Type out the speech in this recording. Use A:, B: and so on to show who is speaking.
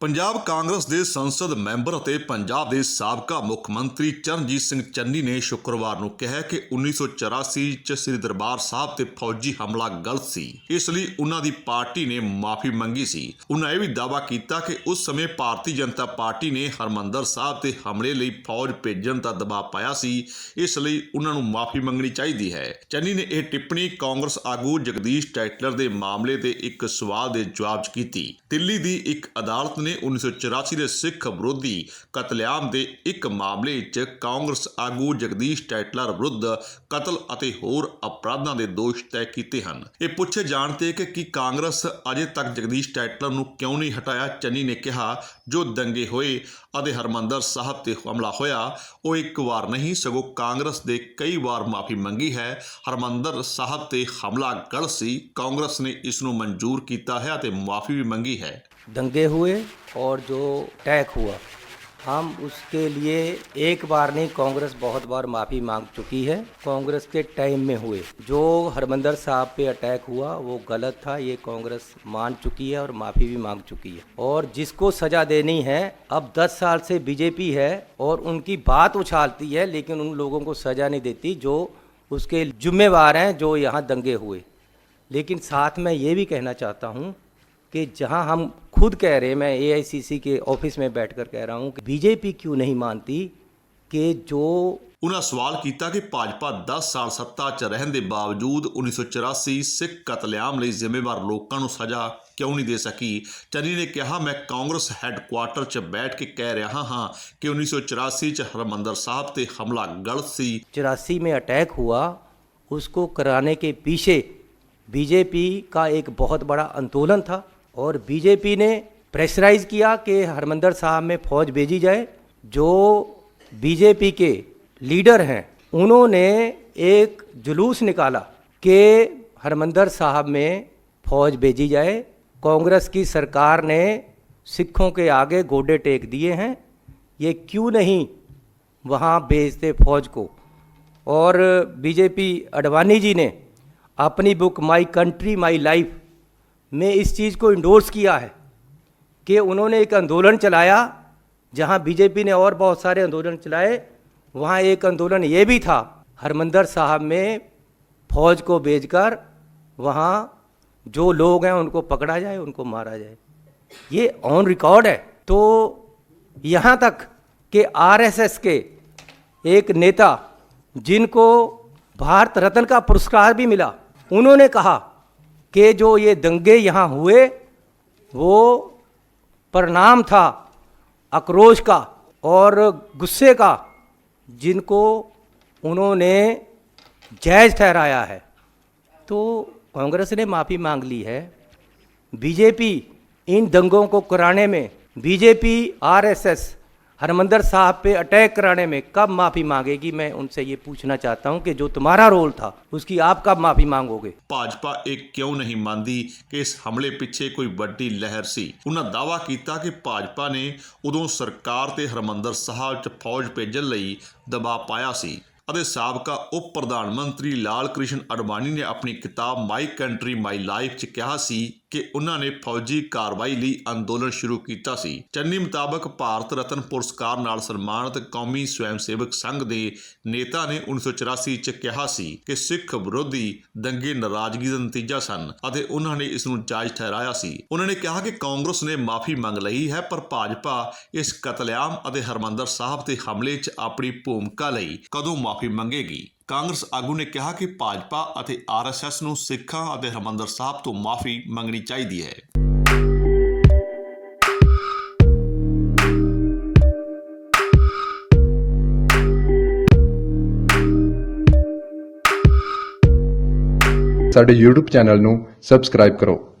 A: ਪੰਜਾਬ ਕਾਂਗਰਸ ਦੇ ਸੰਸਦ ਮੈਂਬਰ ਅਤੇ ਪੰਜਾਬ ਦੇ ਸਾਬਕਾ ਮੁੱਖ ਮੰਤਰੀ ਚਰਨਜੀਤ ਸਿੰਘ ਚੰਨੀ ਨੇ ਸ਼ੁੱਕਰਵਾਰ ਨੂੰ ਕਿਹਾ ਕਿ 1984 ਚ ਸ੍ਰੀ ਦਰਬਾਰ ਸਾਹਿਬ ਤੇ ਫੌਜੀ ਹਮਲਾ ਗਲਤ ਸੀ। ਇਸ ਲਈ ਉਹਨਾਂ ਦੀ ਪਾਰਟੀ ਨੇ ਮਾਫੀ ਮੰਗੀ ਸੀ। ਉਹਨਾਂ ਇਹ ਵੀ ਦਾਅਵਾ ਕੀਤਾ ਕਿ ਉਸ ਸਮੇਂ ਭਾਰਤੀ ਜਨਤਾ ਪਾਰਟੀ ਨੇ ਹਰਮੰਦਰ ਸਾਹਿਬ ਤੇ ਹਮਲੇ ਲਈ ਫੌਜ ਭੇਜਣ ਦਾ ਦਬਾਅ ਪਾਇਆ ਸੀ। ਇਸ ਲਈ ਉਹਨਾਂ ਨੂੰ ਮਾਫੀ ਮੰਗਣੀ ਚਾਹੀਦੀ ਹੈ। ਚੰਨੀ ਨੇ ਇਹ ਟਿੱਪਣੀ ਕਾਂਗਰਸ ਆਗੂ ਜਗਦੀਸ਼ ਟੈਟਲਰ ਦੇ ਮਾਮਲੇ ਤੇ ਇੱਕ ਸਵਾਲ ਦੇ ਜਵਾਬ 'ਚ ਕੀਤੀ। ਦਿੱਲੀ ਦੀ ਇੱਕ ਅਦਾਲਤ ਨੇ 1984 ਦੇ ਸਿੱਖ ਵਿਰੋਧੀ ਕਤਲੇਆਮ ਦੇ ਇੱਕ ਮਾਮਲੇ 'ਚ ਕਾਂਗਰਸ ਆਗੂ ਜਗਦੀਸ਼ ਟੈਟਲਰ ਵਿਰੁੱਧ ਕਤਲ ਅਤੇ ਹੋਰ ਅਪਰਾਧਾਂ ਦੇ ਦੋਸ਼ ਤੈਅ ਕੀਤੇ ਹਨ। ਇਹ ਪੁੱਛੇ ਜਾਣ ਤੇ ਕਿ ਕੀ ਕਾਂਗਰਸ ਅਜੇ ਤੱਕ ਜਗਦੀਸ਼ ਟੈਟਲਰ ਨੂੰ ਕਿਉਂ ਨਹੀਂ ਹਟਾਇਆ? ਚੰਨੀ ਨੇ ਕਿਹਾ, ਜੋ ਦੰਗੇ ਹੋਏ ਅਤੇ ਹਰਮੰਦਰ ਸਾਹਿਬ ਤੇ ਹਮਲਾ ਹੋਇਆ, ਉਹ ਇੱਕ ਵਾਰ ਨਹੀਂ, ਸਗੋਂ ਕਾਂਗਰਸ ਦੇ ਕਈ ਵਾਰ ਮਾਫੀ ਮੰਗੀ ਹੈ। ਹਰਮੰਦਰ ਸਾਹਿਬ ਤੇ ਹਮਲਾ ਗਲਤ ਸੀ। ਕਾਂਗਰਸ ਨੇ ਇਸ ਨੂੰ ਮਨਜ਼ੂਰ ਕੀਤਾ ਹੈ ਅਤੇ ਮਾਫੀ ਵੀ ਮੰਗੀ ਹੈ।
B: दंगे हुए और जो अटैक हुआ। हम उसके लिए एक बार नहीं, कांग्रेस बहुत बार माफ़ी मांग चुकी है। कांग्रेस के टाइम में हुए। जो हरमंदर साहब पे अटैक हुआ, वो गलत था। ये कांग्रेस मान चुकी है और माफ़ी भी मांग चुकी है। और जिसको सज़ा देनी है, अब 10 साल से बीजेपी है और उनकी बात उछालती है, लेकिन उन लोगों को सज़ा नहीं देती, जो उसके जिम्मेवार हैं, जो यहाँ दंगे हुए। लेकिन साथ में ये भी कहना चाहता हूँ कि जहाँ हम खुद कह रहे हैं मैं एआईसीसी के ऑफिस में बैठकर कह रहा हूं कि बीजेपी क्यों नहीं मानती कि जो
A: ਉਹਨਾਂ ਸਵਾਲ ਕੀਤਾ ਕਿ ਭਾਜਪਾ 10 ਸਾਲ ਸੱਤਾ 'ਚ ਰਹਿਣ ਦੇ ਬਾਵਜੂਦ 1984 ਸਿੱਖ ਕਤਲੇਆਮ ਲਈ ਜ਼ਿੰਮੇਵਾਰ ਲੋਕਾਂ ਨੂੰ ਸਜ਼ਾ ਕਿਉਂ ਨਹੀਂ ਦੇ ਸਕੀ ਚੰਨੀ ਨੇ ਕਿਹਾ ਮੈਂ ਕਾਂਗਰਸ ਹੈੱਡਕੁਆਰਟਰ 'ਚ ਬੈਠ ਕੇ ਕਹਿ ਰਿਹਾ ਹਾਂ ਕਿ 1984 'ਚ ਹਰਮੰਦਰ ਸਾਹਿਬ ਤੇ ਹਮਲਾ ਗਲਤ ਸੀ
B: चौरासी में अटैक हुआ उसको कराने के पीछे बीजेपी का एक बहुत बड़ा आंदोलन था और बीजेपी ने प्रेशराइज किया कि हरमंदर साहब में फौज भेजी जाए। जो बीजेपी के लीडर हैं, उन्होंने एक जुलूस निकाला कि हरमंदर साहब में फौज भेजी जाए। कांग्रेस की सरकार ने सिखों के आगे गोडे टेक दिए हैं। ये क्यों नहीं वहाँ भेजते फौज को? और बीजेपी अडवाणी जी ने अपनी book my country my life में इस चीज़ को इंडोर्स किया है कि उन्होंने एक आंदोलन चलाया, जहाँ बीजेपी ने और बहुत सारे आंदोलन चलाए। वहाँ एक आंदोलन ये भी था, हरमंदर साहब में फौज को भेजकर वहाँ जो लोग हैं उनको पकड़ा जाए, उनको मारा जाए। ये ऑन रिकॉर्ड है। तो यहाँ तक कि आरएसएस के एक नेता जिनको भारत रत्न का पुरस्कार भी मिला, उन्होंने कहा कि जो ये दंगे यहाँ हुए, वो परिणाम था आक्रोश का और गुस्से का, जिनको उन्होंने जायज़ ठहराया है। तो कांग्रेस ने माफ़ी मांग ली है। बीजेपी इन दंगों को कराने में, बीजेपी, आरएसएस हरमंदर साहब पे अटैक कराने में कब माफ़ी मांगेगी मैं उनसे ये पूछना चाहता हूँ कि जो तुम्हारा रोल था उसकी आप कब माफ़ी मांगोगे
A: ਭਾਜਪਾ ਇਹ ਕਿਉਂ ਨਹੀਂ ਮੰਨਦੀ ਕਿ ਇਸ ਹਮਲੇ ਪਿੱਛੇ ਕੋਈ ਵੱਡੀ ਲਹਿਰ ਸੀ ਉਹਨਾਂ ਦਾਅਵਾ ਕੀਤਾ ਕਿ ਭਾਜਪਾ ਨੇ ਉਦੋਂ ਸਰਕਾਰ ਤੇ ਹਰਮੰਦਰ ਸਾਹਿਬ 'ਚ ਫੌਜ ਭੇਜਣ ਲਈ ਦਬਾਅ ਪਾਇਆ ਸੀ ਅਤੇ ਸਾਬਕਾ ਉਪ ਪ੍ਰਧਾਨ ਮੰਤਰੀ ਲਾਲ ਕ੍ਰਿਸ਼ਨ ਅਡਵਾਨੀ ਨੇ ਆਪਣੀ ਕਿਤਾਬ ਮਾਈ ਕੰਟਰੀ ਮਾਈ ਲਾਈਫ 'ਚ ਕਿਹਾ ਸੀ ਕਿ ਉਹਨਾਂ ਨੇ ਫੌਜੀ ਕਾਰਵਾਈ ਲਈ ਅੰਦੋਲਨ ਸ਼ੁਰੂ ਕੀਤਾ ਸੀ। ਚੰਨੀ ਮੁਤਾਬਕ ਭਾਰਤ ਰਤਨ ਪੁਰਸਕਾਰ ਨਾਲ ਸਨਮਾਨਿਤ ਕੌਮੀ ਸਵੈਮ ਸੇਵਕ ਸੰਘ ਦੇ ਨੇਤਾ ਨੇ 1984 ਚ ਕਿਹਾ ਸੀ ਕਿ ਸਿੱਖ ਵਿਰੋਧੀ ਦੰਗੇ ਨਾਰਾਜ਼ਗੀ ਦਾ ਨਤੀਜਾ ਸਨ ਅਤੇ ਉਹਨਾਂ ਨੇ ਇਸ ਨੂੰ ਜਾਇਜ਼ ਠਹਿਰਾਇਆ ਸੀ। ਉਹਨਾਂ ਨੇ ਕਿਹਾ ਕਿ ਕਾਂਗਰਸ ਨੇ ਮਾਫੀ ਮੰਗ ਲਈ ਹੈ, ਪਰ ਭਾਜਪਾ ਇਸ ਕਤਲੇਆਮ ਅਤੇ ਹਰਮੰਦਰ ਸਾਹਿਬ ਤੇ ਹਮਲੇ 'ਚ ਆਪਣੀ ਭੂਮਿਕਾ ਲਈ ਕਦੋਂ ਮਾਫੀ ਮੰਗੇਗੀ? ਕਾਂਗਰਸ ਆਗੂ ਨੇ ਕਿਹਾ ਕਿ ਭਾਜਪਾ ਅਤੇ ਆਰਐਸਐਸ ਨੂੰ ਸਿੱਖਾਂ ਅਤੇ ਹਰਮੰਦਰ ਸਾਹਿਬ ਤੋਂ ਮਾਫੀ ਮੰਗਣੀ ਚਾਹੀਦੀ ਹੈ।
C: ਸਾਡੇ YouTube ਚੈਨਲ ਨੂੰ ਸਬਸਕ੍ਰਾਈਬ ਕਰੋ।